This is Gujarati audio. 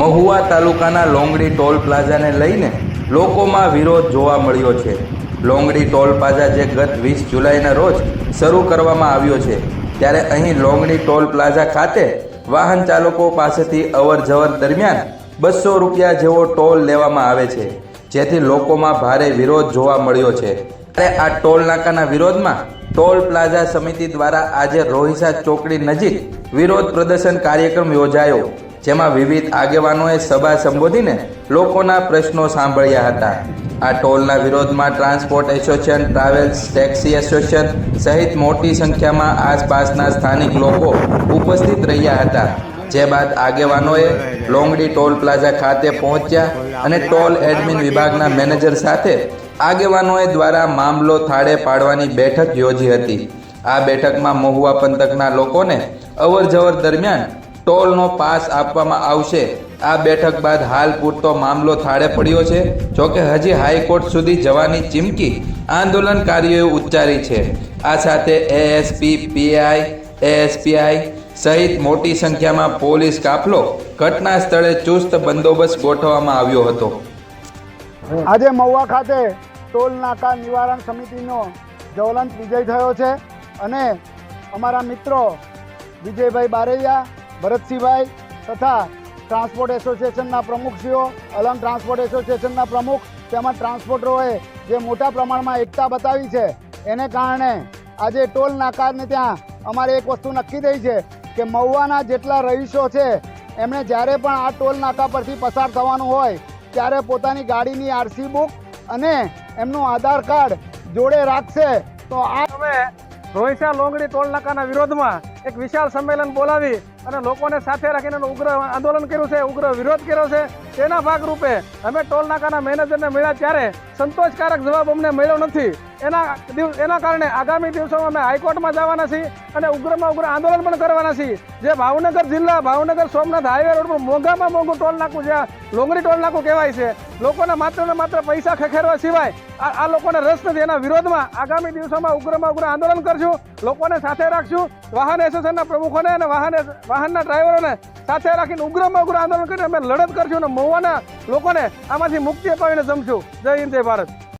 મહુવા તાલુકાના લોંગડી ટોલ પ્લાઝાને લઈને લોકોમાં વિરોધ જોવા મળ્યો છે. લોંગડી ટોલ પ્લાઝા જે ગત વીસ જુલાઈના રોજ શરૂ કરવામાં આવ્યો છે, ત્યારે અહીં લોંગડી ટોલ પ્લાઝા ખાતે વાહન ચાલકો પાસેથી અવર જવર દરમિયાન બસો રૂપિયા જેવો ટોલ લેવામાં આવે છે, જેથી લોકોમાં ભારે વિરોધ જોવા મળ્યો છે. ત્યારે આ ટોલ નાકાના વિરોધમાં ટોલ પ્લાઝા સમિતિ દ્વારા આજે રોહિસા ચોકડી નજીક વિરોધ પ્રદર્શન કાર્યક્રમ યોજાયો. જેમાં વિવિધ આગેવાનોએ સભા સંબોધીને લોકોના પ્રશ્નો સાંભળ્યા હતા. આ ટોલના વિરોધમાં transport association, travels taxi association સહિત મોટી સંખ્યામાં આસપાસના સ્થાનિક લોકો ઉપસ્થિત રહ્યા હતા. જે બાદ આગેવાનોએ લોંગડી ટોલ પ્લાઝા ખાતે પહોંચ્યા અને ટોલ એડમિન વિભાગના મેનેજર સાથે આગેવાનોએ દ્વારા મામલો થાળે પાડવાની બેઠક યોજી હતી. આ બેઠકમાં મહુવા પંથકના લોકોને અવર જવર દરમિયાન ટોલનો પાસ આપવામાં આવશે. આ બેઠક બાદ હાલ પૂરતો મામલો થાળે પડ્યો છે. જોકે હજી હાઈકોર્ટ સુધી જવાની ચીમકી આંદોલનકારીઓએ ઉચ્ચારી છે. આ સાથે એએસપી પીઆઈ એએસપીઆઈ સહિત મોટી સંખ્યામાં પોલીસ કાફલો ઘટના સ્થળે ચુસ્ત બંદોબસ્ત ગોઠવવામાં આવ્યો હતો. આજે મહુવા ખાતે ટોલ નાકા નિવારણ સમિતિનો જ્વલંત વિજય થયો છે અને અમારા મિત્રો વિજયભાઈ બારૈયા ભરતસિંહભાઈ તથા ટ્રાન્સપોર્ટ એસોસિએશનના પ્રમુખશ્રીઓ અલંગ ટ્રાન્સપોર્ટ એસોસિએશનના પ્રમુખ તેમજ ટ્રાન્સપોર્ટરોએ જે મોટા પ્રમાણમાં એકતા બતાવી છે, એને કારણે આજે ટોલ નાકાને ત્યાં અમારે એક વસ્તુ નક્કી થઈ છે કે મહુવાના જેટલા રહીશો છે, એમણે જ્યારે પણ આ ટોલ નાકા પરથી પસાર થવાનું હોય, ત્યારે પોતાની ગાડીની આરસી બુક અને એમનું આધાર કાર્ડ જોડે રાખશે, તો આ અમે રોહિસા લોંગડી ટોલ નાકાના વિરોધમાં એક વિશાળ સંમેલન બોલાવી અને લોકોને સાથે રાખીને ઉગ્ર આંદોલન કર્યું છે, ઉગ્ર વિરોધ કર્યો છે. તેના ભાગરૂપે અમે ટોલ નાકાના મેનેજરને મળ્યા ત્યારે સંતોષકારક જવાબ અમને મળ્યો નથી. એના એના કારણે આગામી દિવસોમાં અમે હાઈકોર્ટમાં જવાના છીએ અને ઉગ્રમાં ઉગ્ર આંદોલન પણ કરવાના છીએ. જે ભાવનગર જિલ્લા, ભાવનગર સોમનાથ હાઈવે રોડ પર મોંઘામાં મોંઘું ટોલ નાકું, જ્યાં લોંગડી ટોલ નાકું કહેવાય છે, લોકોને માત્ર ને માત્ર પૈસા ખખેરવા સિવાય આ લોકોને રસ નથી. એના વિરોધમાં આગામી દિવસોમાં ઉગ્રમાં ઉગ્ર આંદોલન કરશું, લોકોને સાથે રાખશું, વાહન એસોસિએશનના પ્રમુખોને અને વાહન વાહનના ડ્રાઈવરોને સાથે રાખીને ઉગ્રમાં ઉગ્ર આંદોલન કરીને અમે લડત કરશું અને મહુવાના લોકોને આમાંથી મુક્તિ અપાવીને જમશું. જય હિન્દ, જય ભારત.